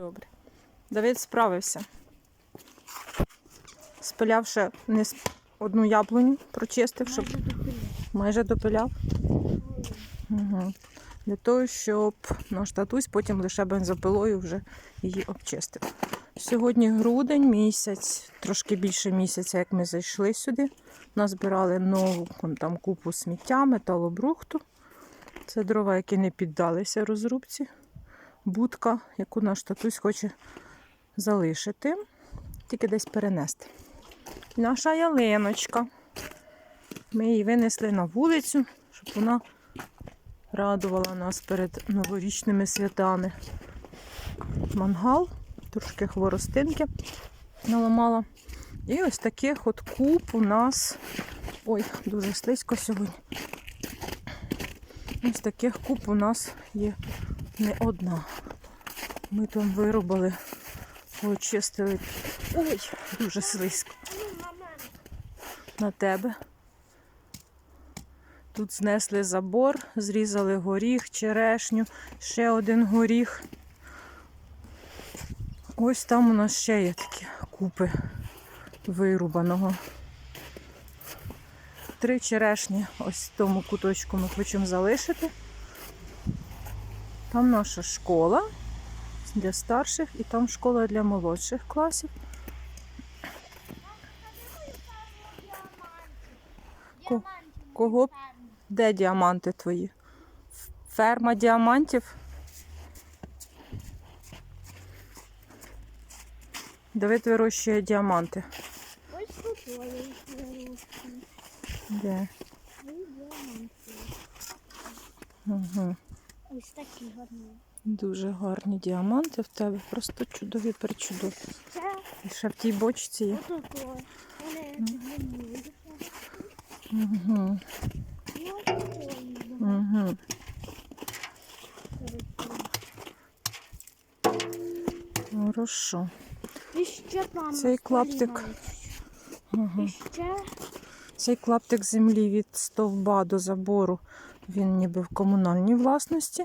Добре. Давид справився. Спиляв ще не одну яблуню, прочистив, щоб майже допиляв. Угу. Для того, щоб наш татусь потім лише бензопилою вже її обчистив. Сьогодні грудень місяць, трошки більше місяця, як ми зайшли сюди. Назбирали нову там купу сміття, металобрухту. Це дрова, які не піддалися розрубці. Будка, яку наш татусь хоче залишити, тільки десь перенести. Наша ялиночка. Ми її винесли на вулицю, щоб вона радувала нас перед новорічними святами. Мангал, трошки хворостинки наламала. І ось таких от куб у нас. Ой, дуже слизько сьогодні. Ось таких куб у нас є не одна. Ми там вирубали, очистили. Ой, дуже слизько. На тебе. Тут знесли забор, зрізали горіх, черешню, ще один горіх. Ось там у нас ще є такі купи вирубаного. Три черешні ось в тому куточку ми хочемо залишити. Там наша школа для старших і там школа для молодших класів. Кого? Де діаманти твої? Ферма діамантів? Давид вирощує діаманти. Ось. Де? Угу. Ось такі гарні. Дуже гарні діаманти в тебе, просто чудові причудові. І ще в тій бочці є. Угу. Угу. Хорошо. І ще там. Цей клаптик. Угу. Цей клаптик землі від стовба до забору, він ніби в комунальній власності,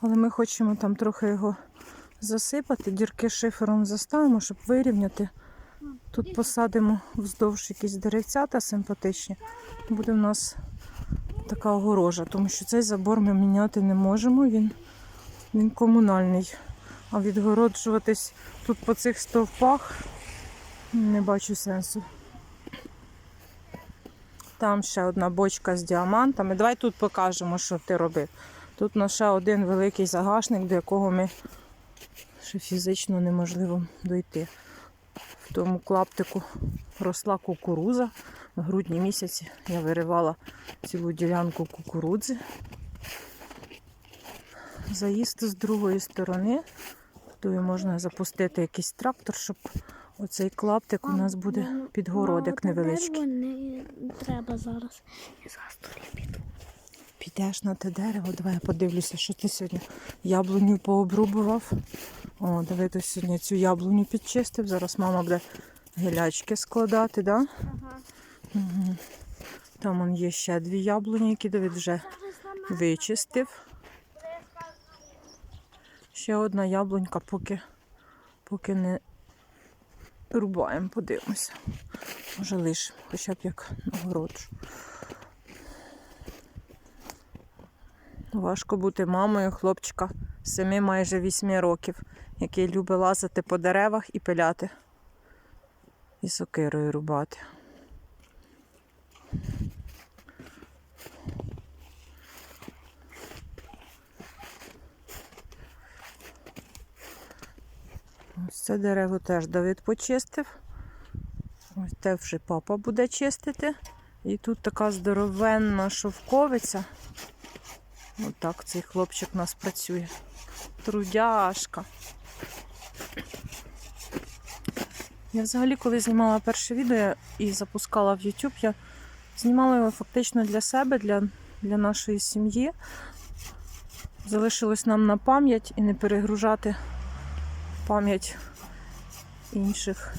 але ми хочемо там трохи його засипати, дірки шифером заставимо, щоб вирівняти. Тут посадимо вздовж якісь деревцята симпатичні. Буде в нас така огорожа, тому що цей забор ми міняти не можемо, він, він комунальний. А відгороджуватись тут по цих стовпах не бачу сенсу. Там ще одна бочка з діамантами. Давай тут покажемо, що ти робив. Тут у нас ще один великий загашник, до якого ми ще фізично неможливо дойти. В тому клаптику росла кукуруза. В грудні місяці я виривала цілу ділянку кукурудзи. Заїзд з другої сторони. Туди можна запустити якийсь трактор, щоб оцей клаптик у нас буде підгородик невеличкий. Не треба зараз. Я зараз піду. Підеш на те дерево, давай я подивлюся, що ти сьогодні яблуню пообрубував. О, давай ти сьогодні цю яблуню підчистив. Зараз мама буде гілячки складати, да? Ага. Угу. Там он є ще дві яблуні, які Давид вже вичистив. Ще одна яблунька, поки, поки не рубаємо, подивимося. Може лишимо, хоча б як нагороджу. Важко бути мамою хлопчика семи майже вісьми років, який любить лазити по деревах і пиляти. І сокирою рубати. Ось це дерево теж Давид почистив. Ось те вже папа буде чистити. І тут така здоровенна шовковиця. Отак цей хлопчик у нас працює. Трудяшка. Я взагалі, коли знімала перше відео і запускала в YouTube, я знімала його фактично для себе, для, для нашої сім'ї. Залишилось нам на пам'ять і не перегружати пам'ять інших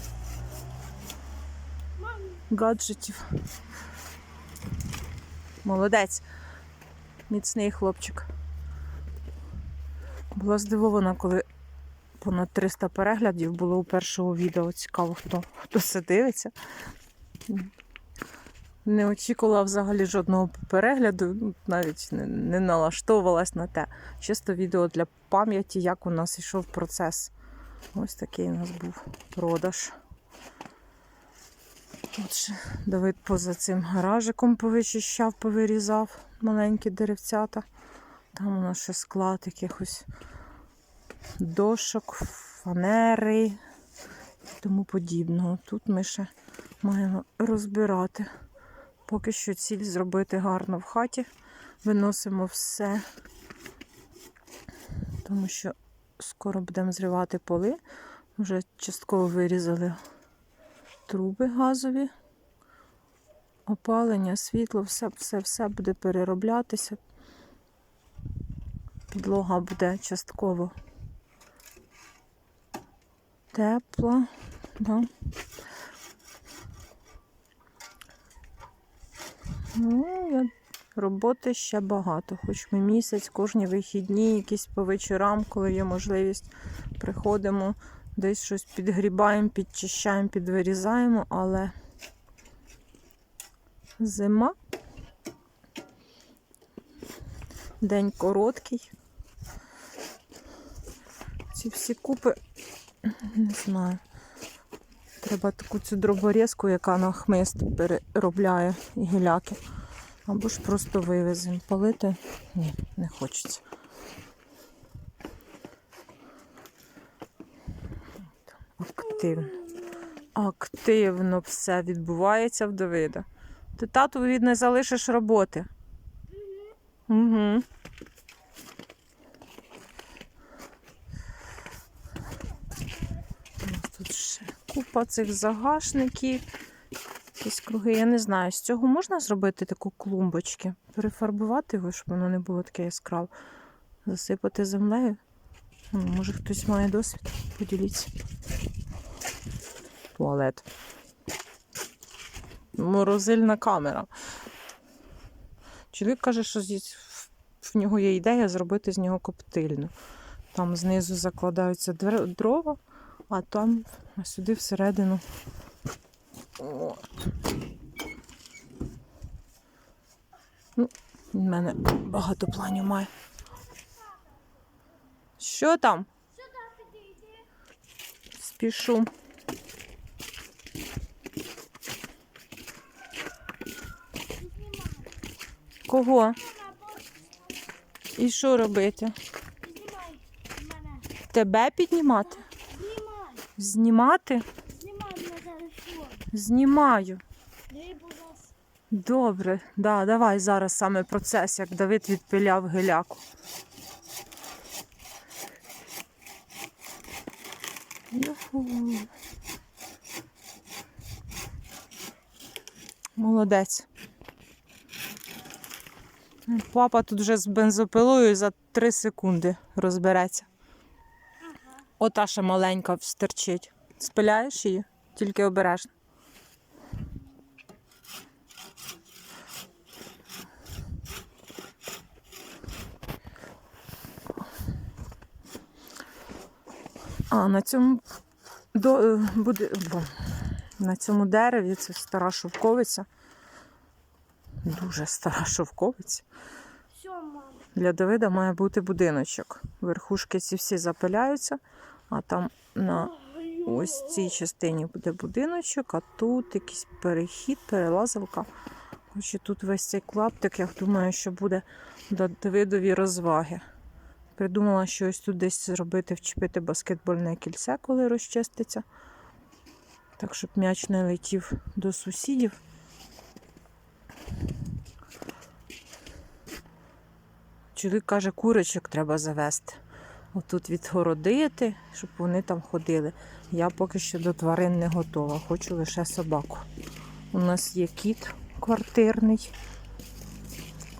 гаджетів. Молодець. Міцний хлопчик. Була здивована, коли Понад 300 переглядів було у першого відео. Цікаво, хто, хто це дивиться. Не очікувала взагалі жодного перегляду, навіть не, не налаштовувалась на те. Чисто відео для пам'яті, як у нас йшов процес. Ось такий у нас був продаж. Ще Давид поза цим гаражиком повичищав, повирізав маленькі деревцята. Там у нас ще склад якихось дошок, фанери і тому подібного. Тут ми ще маємо розбирати. Поки що ціль зробити гарно в хаті. Виносимо все, тому що скоро будемо зривати поли. Вже частково вирізали труби газові, опалення, світло, все, все, все буде перероблятися. Підлога буде частково тепла. Да. Ну, я... роботи ще багато. Хоч ми місяць, кожні вихідні, якісь по вечорам, коли є можливість, приходимо, десь щось підгрібаємо, підчищаємо, підвирізаємо, але зима. День короткий. Ці всі купи, не знаю. Треба таку цю дроборізку, яка на хмист переробляє гіляки. Або ж просто вивеземо. Палити ні, не хочеться. Активно. Активно все відбувається в Давида. Ти тату від не залишиш роботи. Угу. Тут ще купа цих загашників. Якісь круги, я не знаю. З цього можна зробити таку клумбочки, перефарбувати його, щоб воно не було таке яскраве. Засипати землею. Може хтось має досвід? Поділіться. Туалет. Морозильна камера. Чоловік каже, що в- нього є ідея зробити з нього коптильню. Там знизу закладаються дрова, а там сюди всередину. От. Ну, в мене багато планів має. Що там? Спішу. Кого? І що робити? Тебе піднімати? Знімати? Знімаю. Добре, да, давай зараз саме процес, як Давид відпиляв геляку. Молодець. Папа тут вже з бензопилою за 3 секунди розбереться. Ота ще маленька встерчить. Спиляєш її? Тільки обережно. А на цьому до, е, буде, бо, на цьому дереві це стара шовковиця. Дуже стара шовковиця. Для Давида має бути будиночок. Верхушки ці всі запиляються, а там на ось цій частині буде будиночок, а тут якийсь перехід, перелазилка. Хоче тут весь цей клаптик, я думаю, що буде до Давидові розваги. Придумала, що ось тут десь зробити, вчепити баскетбольне кільце, коли розчиститься. Так, щоб м'яч не летів до сусідів. Чоловік каже, курочок треба завести. Отут відгородити, щоб вони там ходили. Я поки що до тварин не готова, хочу лише собаку. У нас є кіт квартирний,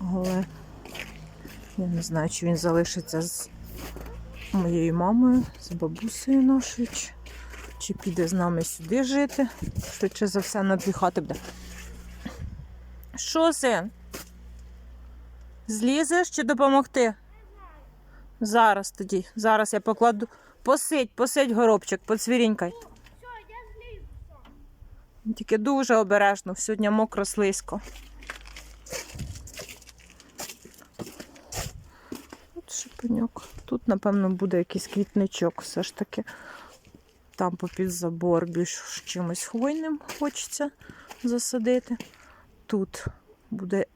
але я не знаю, чи він залишиться з моєю мамою, з бабусею нашою, чи, чи піде з нами сюди жити. Швидше за все на буде. Що, син? Злізеш чи допомогти? Зараз тоді. Зараз я покладу, Посидь, посидь, горобчик, поцвірінькай. Тільки дуже обережно, сьогодні мокро слизько. Шипеньок. Тут, напевно, буде якийсь квітничок все ж таки. Там попід забор більш чимось хвойним хочеться засадити. Тут буде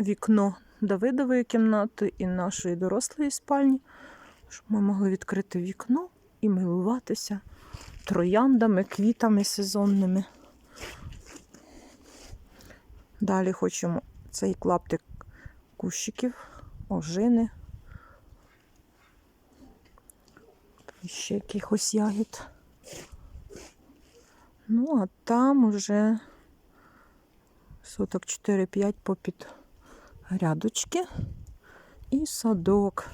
вікно Давидової кімнати і нашої дорослої спальні, щоб ми могли відкрити вікно і милуватися трояндами, квітами сезонними. Далі хочемо цей клаптик кущиків, ожини. Ще якихось ягід. Ну, а там уже соток 4-5 попід грядочки і садок.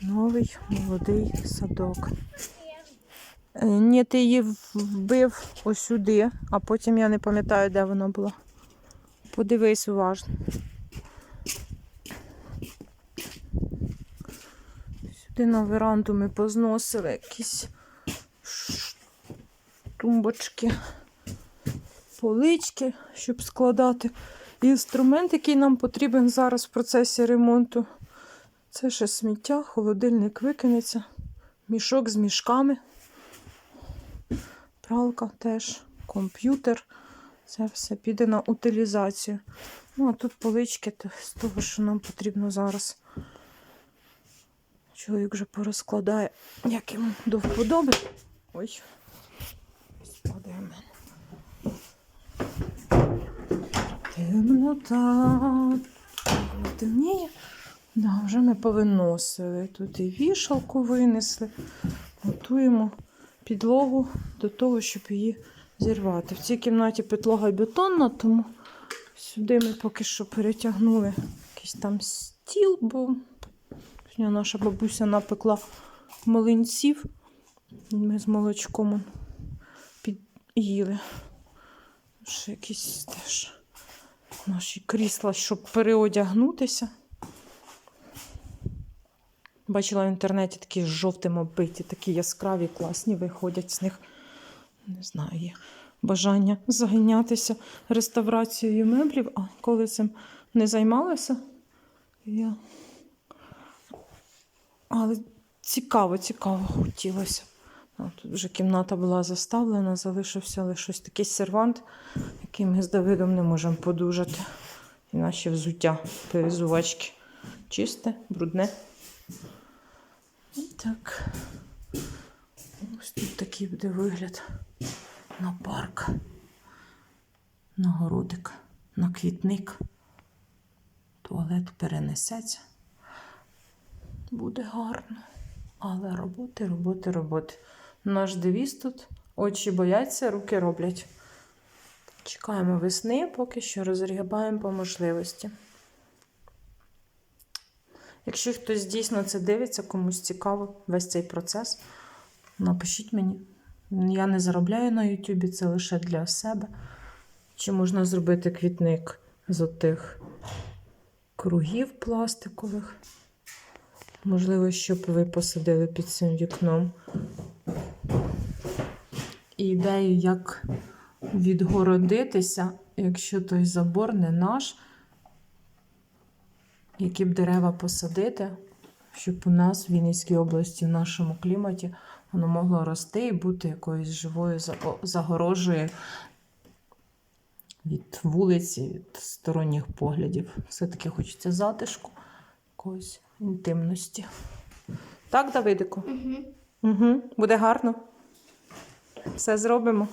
Новий молодий садок. Е, Ні, ти її вбив ось сюди, а потім я не пам'ятаю, де вона була. Подивись уважно. Сюди на веранду ми позносили якісь тумбочки, полички, щоб складати. Інструмент, який нам потрібен зараз в процесі ремонту. Це ще сміття, холодильник викинеться, мішок з мішками, пралка теж, комп'ютер. Це все піде на утилізацію. Ну, а тут полички з того, що нам потрібно зараз. Чоловік вже порозкладає, як йому до вподоби. Ой, спадає мене. Темнота. Темніє. Да, вже ми повиносили. Тут і вішалку винесли. Готуємо підлогу до того, щоб її зірвати. В цій кімнаті підлога бетонна, тому сюди ми поки що перетягнули якийсь там стіл, бо сьогодні наша бабуся напекла млинців. Ми з молочком під'їли. Ще якісь теж наші крісла, щоб переодягнутися. Бачила в інтернеті такі з жовтим оббиті, такі яскраві, класні виходять з них. Не знаю, є бажання зайнятися реставрацією меблів, а коли цим не займалася, я. Але цікаво, цікаво хотілося. Тут вже кімната була заставлена, залишився лише такий сервант, який ми з Давидом не можемо подужати. І наші взуття, перезувачки. Чисте, брудне. І так. Ось тут такий буде вигляд на парк, на городик, на квітник. Туалет перенесеться. Буде гарно. Але роботи, роботи, роботи. Наш девіз тут очі бояться, руки роблять. Чекаємо весни, поки що розрігабаємо по можливості. Якщо хтось дійсно це дивиться, комусь цікаво весь цей процес, напишіть мені. Я не заробляю на Ютубі, це лише для себе. Чи можна зробити квітник з отих кругів пластикових? Можливо, щоб ви посадили під цим вікном. І ідею, як відгородитися, якщо той забор не наш, які б дерева посадити, щоб у нас в Вінницькій області, в нашому кліматі, воно могло рости і бути якоюсь живою за- загорожею від вулиці, від сторонніх поглядів. Все-таки хочеться затишку, якоїсь інтимності. Так, Давидику? Угу. Угу. Буде гарно. Все зробимо.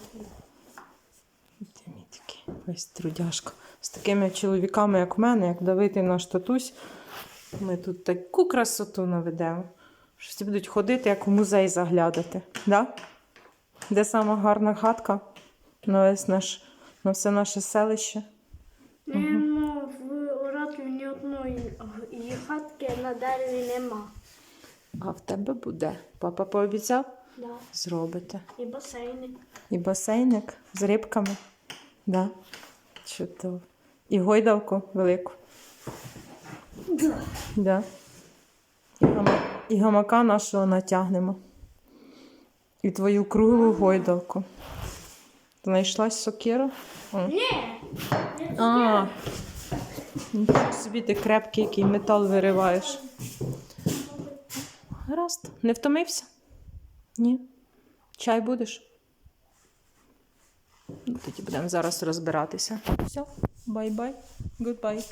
Весь трудяшка. З такими чоловіками, як в мене, як Давид і наш татусь, ми тут таку красоту наведемо. що всі будуть ходити, як у музей заглядати. Да? Де сама гарна хатка на, весь наш, на все наше селище. Нема в Оратлі ні одної на дереві нема. А в тебе буде. Папа пообіцяв Да. зробити. І басейни. І басейник з рибками. Да. Чудово. І гойдалку велику. Да. Да. І, гама... і гамака нашого натягнемо. І твою круглу гойдалку. Знайшлась сокира? Ні. А, собі ти крепкий, який метал вириваєш. Гаразд, не втомився? Ні. Чай будеш? Ну, Тоді будемо зараз розбиратися. Все, бай-бай, гудбай.